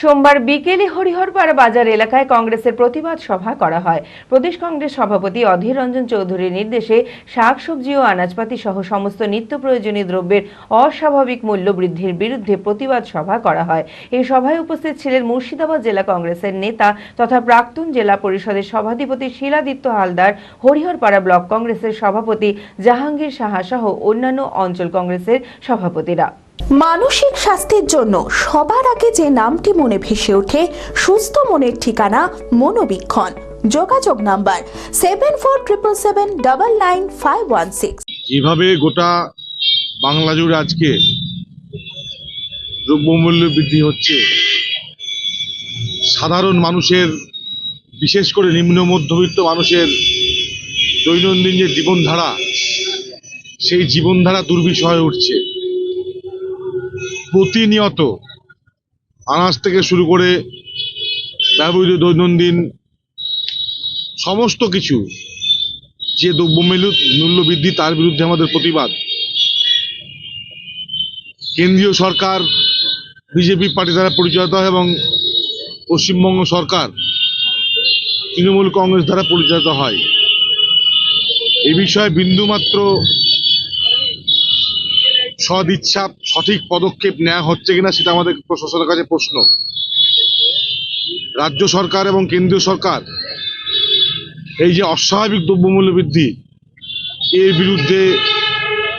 সোমবার বিকেলে হরিহরপাড়া বাজার এলাকায় কংগ্রেসের প্রতিবাদ সভা করা হয়। প্রদেশ কংগ্রেস সভাপতি অধীর রঞ্জন চৌধুরীর নির্দেশে শাকসবজি ও আনাজপাতি সহ সমস্ত নিত্য প্রয়োজনীয় দ্রব্যের অস্বাভাবিক মূল্য বৃদ্ধির বিরুদ্ধে প্রতিবাদ সভা করা হয়। এই সভায় উপস্থিত ছিলেন মুর্শিদাবাদ জেলা কংগ্রেসের নেতা তথা প্রাক্তন জেলা পরিষদের সভাধিপতি শিলাদিত্য হালদার, হরিহরপাড়া ব্লক কংগ্রেসের সভাপতি জাহাঙ্গীর সাহা সহ অন্যান্য অঞ্চল কংগ্রেসের সভাপতিরা। মানসিক স্বাস্থ্যের জন্য সবার আগে যে নামটি মনে ভেসে ওঠে, সুস্থ মনের ঠিকানা মনোবীক্ষণ। যোগাযোগ number seven four triple seven double nine five one six যেভাবে গোটা বাংলা জুড়ে আজকে দ্রব্যমূল্য বৃদ্ধি হচ্ছে, সাধারণ মানুষের, বিশেষ করে নিম্ন মধ্যবিত্ত মানুষের দৈনন্দিন যে জীবনধারা, সেই জীবনধারা দুর্বিষহ হয়ে উঠছে। প্রতিনিয়ত আনাজ থেকে শুরু করে ব্যবহৃত দৈনন্দিন সমস্ত কিছু যে দ্রব্যমূল্য মূল্য বৃদ্ধি তার বিরুদ্ধে আমাদের প্রতিবাদ। কেন্দ্রীয় সরকার, বিজেপি পার্টি দ্বারা পরিচালিত হয় এবং পশ্চিমবঙ্গ সরকার, তৃণমূল কংগ্রেস দ্বারা পরিচালিত হয়। এ বিষয়ে বিন্দুমাত্র সদিচ্ছা সঠিক পদক্ষেপ নেওয়া হচ্ছে কিনা সেটা আমাদের প্রশাসনের কাছে প্রশ্ন। রাজ্য সরকার এবং কেন্দ্রীয় সরকার, এই যে অস্বাভাবিক দ্রব্যমূল্য বৃদ্ধি, এর বিরুদ্ধে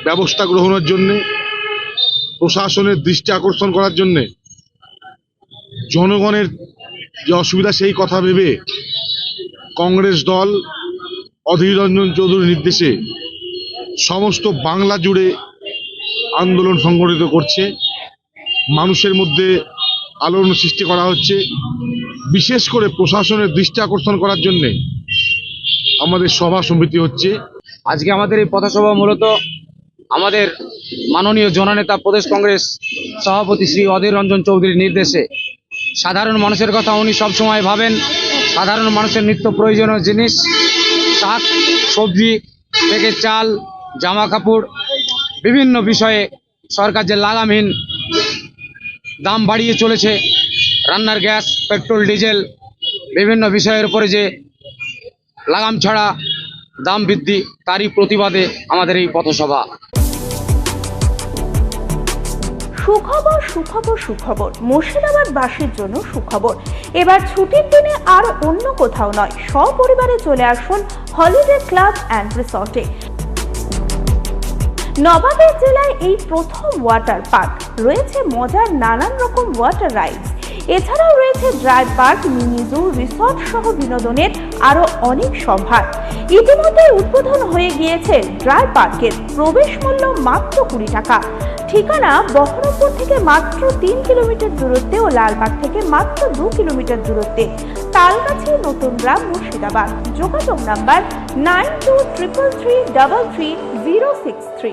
ব্যবস্থা গ্রহণের জন্যে, প্রশাসনের দৃষ্টি আকর্ষণ করার জন্যে, জনগণের যে অসুবিধা সেই কথা ভেবে কংগ্রেস দল, অধীর রঞ্জন চৌধুরীর নির্দেশে সমস্ত বাংলা জুড়ে আন্দোলন সংগঠিত করছে। মানুষের মধ্যে আলোড়ন সৃষ্টি করা হচ্ছে। বিশেষ করে প্রশাসনের দৃষ্টি আকর্ষণ করার জন্যে আমাদের সভা সমিতি হচ্ছে। আজকে আমাদের এই পথসভা মূলত আমাদের মাননীয় জননেতা প্রদেশ কংগ্রেস সভাপতি শ্রী অধীর রঞ্জন চৌধুরীর নির্দেশে। সাধারণ মানুষের কথা উনি সবসময় ভাবেন। সাধারণ মানুষের নিত্য প্রয়োজনীয় জিনিস, শাক, সবজি থেকে চাল, জামা কাপড় বিভিন্ন বিষয়ে সরকার যে লাগামহীন দাম বাড়িয়ে চলেছে, রান্নার গ্যাস, পেট্রোল, ডিজেল, বিভিন্ন বিষয়ের উপরে যে লাগাম ছাড়া দাম বৃদ্ধি, তারই প্রতিবাদে আমাদের এই পথসভা। সুখবর সুখবর সুখবর। মুর্শিদাবাদবাসীর জন্য সুখবর। এবার ছুটির দিনে আর অন্য কোথাও নয়, সপরিবারে চলে আসুন হলিডে ক্লাব অ্যান্ড রিসর্টে। নবাবের জেলায় এই প্রথম ওয়াটার পার্ক রয়েছে মজার নানান রকম ওয়াটার রাইডস এছাড়াও রয়েছে dry park mini zoo resort সহ বিনোদনের আরও অনেক সম্ভার ইতিমধ্যে উদ্বোধন হয়ে গিয়েছে ড্রাই পার্কের প্রবেশ মূল্য মাত্র কুড়ি টাকা। ঠিকানা বহরমপুর থেকে মাত্র তিন কিলোমিটার দূরত্বে ও লালবাগ থেকে মাত্র দু কিলোমিটার দূরত্বে। তালগাছি নতুন গ্রাম মুর্শিদাবাদ। যোগাযোগ number nine two triple three double three zero six three